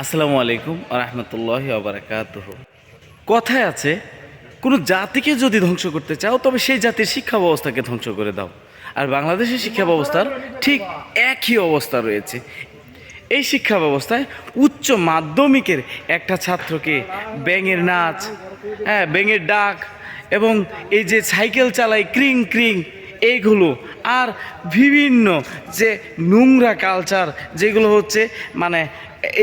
আসসালামু আলাইকুম রহমতুল্লাহ আবরাকাত কথায় আছে, কোনো জাতিকে যদি ধ্বংস করতে চাও, তবে সেই জাতির শিক্ষা ব্যবস্থাকে ধ্বংস করে দাও। আর বাংলাদেশের শিক্ষা ব্যবস্থার ঠিক একই অবস্থা রয়েছে। এই শিক্ষা ব্যবস্থায় উচ্চ মাধ্যমিকের একটা ছাত্রকে ব্যাঙের নাচ হ্যাঁ ব্যাঙের ডাক এবং এই যে সাইকেল চালায় ক্রিং ক্রিং এইগুলো আর বিভিন্ন যে নোংরা কালচার যেগুলো হচ্ছে মানে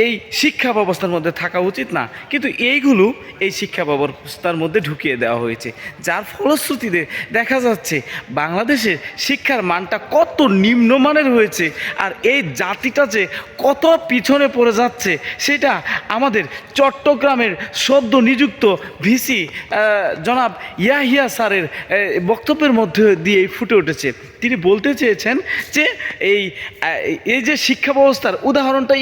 এই শিক্ষা ব্যবস্থার মধ্যে থাকা উচিত না। কিন্তু এইগুলো এই শিক্ষা ব্যবস্থার মধ্যে ঢুকিয়ে দেওয়া হয়েছে। যার ফলশ্রুতিতে দেখা যাচ্ছে, বাংলাদেশের শিক্ষার মানটা কত নিম্নমানের হয়েছে আর এই জাতিটা যে কত পিছনে পড়ে যাচ্ছে, সেটা আমাদের চট্টগ্রামের সদ্য নিযুক্ত ভিসি জনাব ইয়াহিয়া স্যারের বক্তব্যের মধ্যে দিয়ে ফুটে উঠেছে। তিনি বলতে চেয়েছেন যে এই এই যে শিক্ষা ব্যবস্থার উদাহরণটা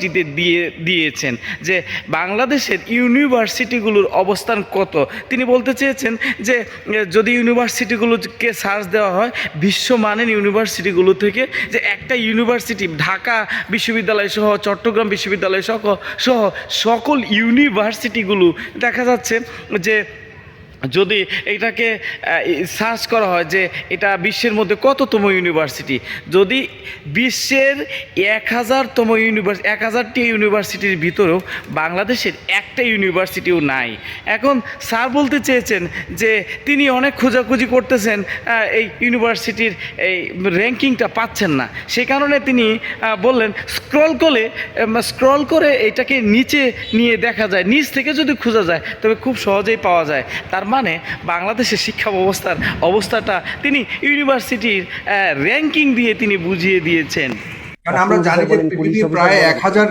ইউনিভার্সিটিতে দিয়ে, দিয়েছেন যে বাংলাদেশের ইউনিভার্সিটিগুলোর অবস্থান কত? তিনি বলতে চেয়েছেন যে, যদি ইউনিভার্সিটিগুলোকে সার্চ দেওয়া হয় বিশ্বমানের ইউনিভার্সিটিগুলো থেকে যে একটা ইউনিভার্সিটি ঢাকা বিশ্ববিদ্যালয় সহ, চট্টগ্রাম বিশ্ববিদ্যালয় সহ সহ সকল ইউনিভার্সিটিগুলো দেখা যাচ্ছে যে যদি এটাকে সার্চ করা হয় যে এটা বিশ্বের মধ্যে কততম ইউনিভার্সিটি যদি বিশ্বের এক হাজারতম ইউনিভার্সিটি এক হাজারটি ইউনিভার্সিটির ভিতরেও বাংলাদেশের একটা ইউনিভার্সিটিও নাই। এখন স্যার বলতে চেয়েছেন যে তিনি অনেক খোঁজাখুঁজি করতেছেন এই ইউনিভার্সিটির এই র্যাঙ্কিংটা পাচ্ছেন না। সে কারণে তিনি বললেন স্ক্রল করে স্ক্রল করে এটাকে নিচে নিয়ে দেখা যায়। নিচ থেকে যদি খোঁজা যায়, তবে খুব সহজেই পাওয়া যায়। তার মানে বাংলাদেশের শিক্ষা ব্যবস্থার অবস্থাটা তিনি ইউনিভার্সিটির র্যাঙ্কিং দিয়ে তিনি বুঝিয়ে দিয়েছেন। কারণ আমরা জানি যে পৃথিবীর প্রায় এক হাজার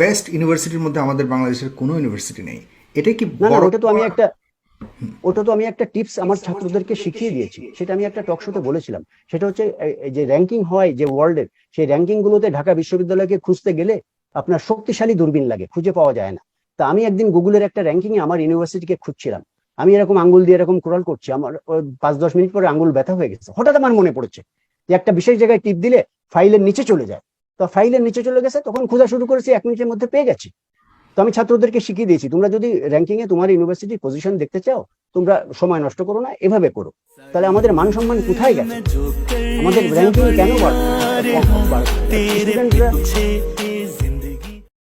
বেস্ট ইউনিভার্সিটির মধ্যে আমাদের বাংলাদেশের কোনো ইউনিভার্সিটি নেই। এটা কি বড় তো আমি একটা ওটা তো আমি একটা টিপস আমার ছাত্রদেরকে শিখিয়ে দিয়েছি। সেটা আমি একটা টক শোতে বলেছিলাম। সেটা হচ্ছে যে র্যাঙ্কিং হয় যে ওয়ার্ল্ডের সেই র্যাঙ্কিং গুলোতে ঢাকা বিশ্ববিদ্যালয়কে খুঁজতে গেলে আপনার শক্তিশালী দূরবীন লাগে খুঁজে পাওয়া যায় না। তা আমি একদিন গুগলের একটা র্যাঙ্কিং এ আমার ইউনিভার্সিটিকে খুঁজছিলাম। আমি এরকম আঙ্গুল দিয়ে এরকম ক্রল করছি আমার পাঁচ দশ মিনিট পরে আঙ্গুল ব্যথা হয়ে গেছে। হঠাৎ আমার মনে পড়েছে যে একটা বিশেষ জায়গায় টিপ দিলে ফাইলের নিচে চলে যায়। তো ফাইলের নিচে চলে গেছে তখন খোঁজা শুরু করেছি এক মিনিটের মধ্যে পেয়ে গেছি। তো আমি ছাত্রদেরকে শিখিয়ে দিয়েছি তোমরা যদি র্যাঙ্কিং এ তোমার ইউনিভার্সিটির পজিশন দেখতে চাও তোমরা সময় নষ্ট করো না এভাবে করো। তাহলে আমাদের মান সম্মান কোথায় গেছে? আমাদের র্যাঙ্কিং কেন বাড়ছে? স্টুডেন্টরা